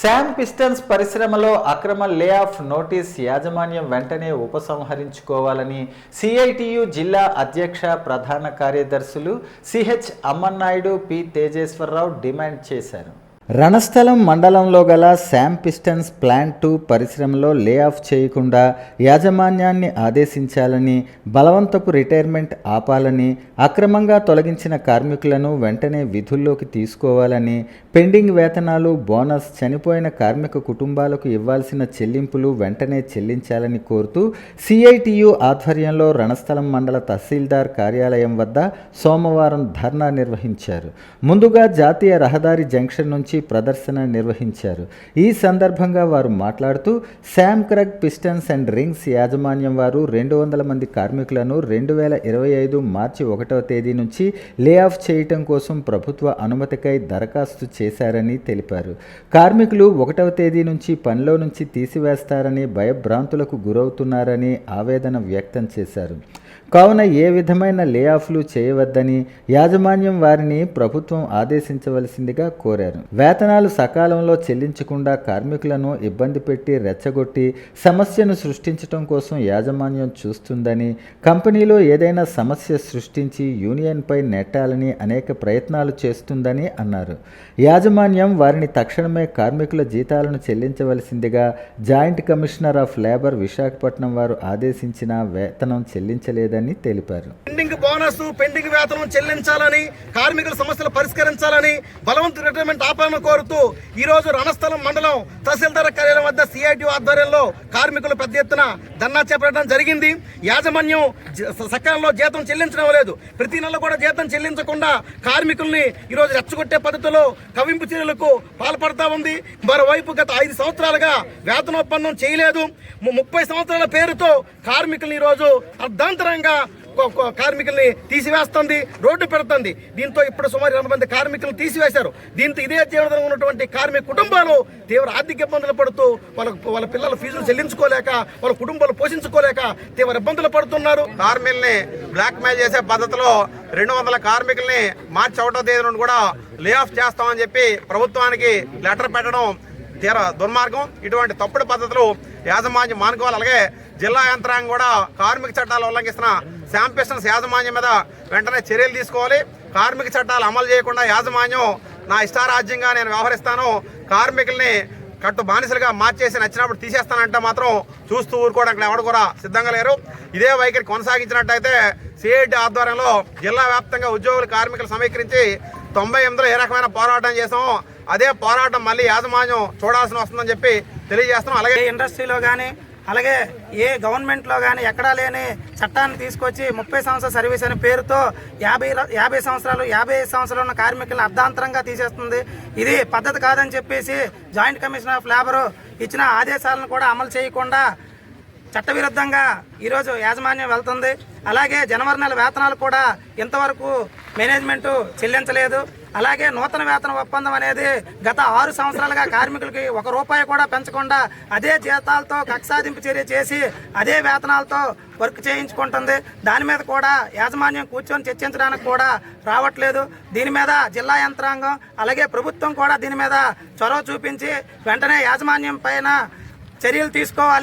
Sam pistons పరిశ్రమలో అక్రమ lay off notice యాజమాన్యం వెంటనే ఉపసంహరించుకోవాలని సిఐటియు జిల్లా అధ్యక్ష ప్రధాన కార్యదర్శులు CH Ammannaidu P Tejeswararao demand చేశారు. రణస్థలం మండలంలో గల శామ్ పిస్టన్స్ ప్లాంటు టూ పరిశ్రమలో లే ఆఫ్ చేయకుండా యాజమాన్యాన్ని ఆదేశించాలని బలవంతపు రిటైర్మెంట్ ఆపాలని అక్రమంగా తొలగించిన కార్మికులను వెంటనే విధుల్లోకి తీసుకోవాలని పెండింగ్ వేతనాలు బోనస్ చనిపోయిన కార్మిక కుటుంబాలకు ఇవ్వాల్సిన చెల్లింపులు వెంటనే చెల్లించాలని కోరుతూ సిఐటియు ఆధ్వర్యంలో రణస్థలం మండల తహసీల్దార్ కార్యాలయం వద్ద సోమవారం ధర్నా నిర్వహించారు. ముందుగా జాతీయ రహదారి జంక్షన్ నుంచి ప్రదర్శన నిర్వహించారు. ఈ సందర్భంగా వారు మాట్లాడుతూ Sam Krug pistons and rings యాజమాన్యం వారు రెండు వందల మంది కార్మికులను రెండు వేల ఇరవై ఐదు మార్చి ఒకటవ తేదీ నుంచి లే ఆఫ్ చేయటం కోసం ప్రభుత్వ అనుమతికై దరఖాస్తు చేశారని తెలిపారు. కార్మికులు ఒకటవ తేదీ నుంచి పనిలో నుంచి తీసివేస్తారని భయభ్రాంతులకు గురవుతున్నారని ఆవేదన వ్యక్తం చేశారు. కావున ఏ విధమైన లే ఆఫ్లు చేయవద్దని యాజమాన్యం వారిని ప్రభుత్వం ఆదేశించవలసిందిగా కోరారు. వేతనాలు సకాలంలో చెల్లించకుండా కార్మికులను ఇబ్బంది పెట్టి రెచ్చగొట్టి సమస్యను సృష్టించడం కోసం యాజమాన్యం చూస్తుందని కంపెనీలో ఏదైనా సమస్య సృష్టించి యూనియన్పై నెట్టాలని అనేక ప్రయత్నాలు చేస్తుందని అన్నారు. యాజమాన్యం వారిని తక్షణమే కార్మికుల జీతాలను చెల్లించవలసిందిగా joint commissioner of labour Visakhapatnam వారు ఆదేశించిన వేతనం లేదని తెలిపారు. బోనస్ పెండింగ్ వేతనం చెల్లించాలని కార్మికుల సమస్యలు పరిష్కరించాలని బలవంతు రిటైర్మెంట్ ఆపాలని కోరుతూ ఈ రోజు రణస్థలం మండలం తహసీల్దార్ కార్యాలయం వద్ద సిఐటి ఆధ్వర్యంలో కార్మికులు పెద్ద ఎత్తున ధర్నా చేపట్టడం జరిగింది. యాజమాన్యం సకాలంలో జీతం చెల్లించడం లేదు. ప్రతి నెల కూడా జీతం చెల్లించకుండా కార్మికుల్ని ఈరోజు రెచ్చగొట్టే పద్ధతిలో కవింపు చర్యలకు పాల్పడతా ఉంది. మరోవైపు గత ఐదు సంవత్సరాలుగా వేతనోప్పందం చేయలేదు. ముప్పై సంవత్సరాల పేరుతో కార్మికుల్ని ఈరోజు అర్ధాంతరంగా కార్మికుల్ని తీసివేస్తుంది రోడ్డు పెడుతుంది. దీంతో ఇప్పుడు సుమారు ఇరవై మంది కార్మికులు తీసివేశారు. దీంతో ఇదే జీవనం ఉన్నటువంటి కార్మిక కుటుంబాలు తీవ్ర ఆర్థిక ఇబ్బందులు పడుతూ వాళ్ళ వాళ్ళ పిల్లల ఫీజులు చెల్లించుకోలేక వాళ్ళ కుటుంబాలు పోషించుకోలేక తీవ్ర ఇబ్బందులు పడుతున్నారు. కార్మికుల్ని బ్లాక్ మెయిల్ చేసే పద్ధతిలో రెండు వందల కార్మికుల్ని మార్చి ఒకటో తేదీ నుండి కూడా లే ఆఫ్ చేస్తామని చెప్పి ప్రభుత్వానికి లెటర్ పెట్టడం తీర దుర్మార్గం. ఇటువంటి తప్పుడు పద్ధతులు యాజమాన్యం మానుకోవాలి. అలాగే జిల్లా యంత్రాంగం కూడా కార్మిక చట్టాలు ఉల్లంఘిస్తున్న శాంపిస్టన్స్ యాజమాన్యం మీద వెంటనే చర్యలు తీసుకోవాలి. కార్మిక చట్టాలు అమలు చేయకుండా యాజమాన్యం నా ఇష్టారాజ్యంగా నేను వ్యవహరిస్తాను. కార్మికుల్ని కట్టు బానిసలుగా మార్చేసి నచ్చినప్పుడు తీసేస్తానంటే మాత్రం చూస్తూ ఊరుకోవడానికి ఎవరు కూడా సిద్ధంగా లేరు. ఇదే వైఖరి కొనసాగించినట్టయితే సిఐటి ఆధ్వర్యంలో జిల్లా వ్యాప్తంగా ఉద్యోగులు కార్మికులు సమీకరించి తొంభై ఎనిమిదిలో ఏ రకమైన పోరాటం చేసామో అదే పోరాటం మళ్ళీ యాజమాన్యం చూడాల్సి వస్తుందని చెప్పి తెలియజేస్తున్నాం. అలాగే ఇండస్ట్రీలో కానీ అలాగే ఏ గవర్నమెంట్లో కానీ ఎక్కడా లేని చట్టాన్ని తీసుకొచ్చి ముప్పై సంవత్సరాల సర్వీస్ అనే పేరుతో యాభై యాభై సంవత్సరాలు యాభై సంవత్సరాలు ఉన్న కార్మికులను అర్ధాంతరంగా తీసేస్తుంది. ఇది పద్ధతి కాదని చెప్పేసి జాయింట్ కమిషనర్ ఆఫ్ లేబరు ఇచ్చిన ఆదేశాలను కూడా అమలు చేయకుండా చట్టవిరుద్ధంగా ఈరోజు యాజమాన్యం వెళ్తుంది. అలాగే జనవరి నెల వేతనాలు కూడా ఇంతవరకు మేనేజ్మెంటు చెల్లించలేదు. అలాగే నూతన వేతన ఒప్పందం అనేది గత ఆరు సంవత్సరాలుగా కార్మికులకి ఒక రూపాయి కూడా పెంచకుండా అదే జీతాలతో కక్షాదింపు చర్య చేసి అదే వేతనాలతో వర్క్ చేయించుకుంటుంది. దాని మీద కూడా యాజమాన్యం కూర్చొని చర్చించడానికి కూడా రావట్లేదు. దీని మీద జిల్లా యంత్రాంగం అలాగే ప్రభుత్వం కూడా దీని మీద చొరవ చూపించి వెంటనే యాజమాన్యం పైన చర్యలు తీసుకోవాలి.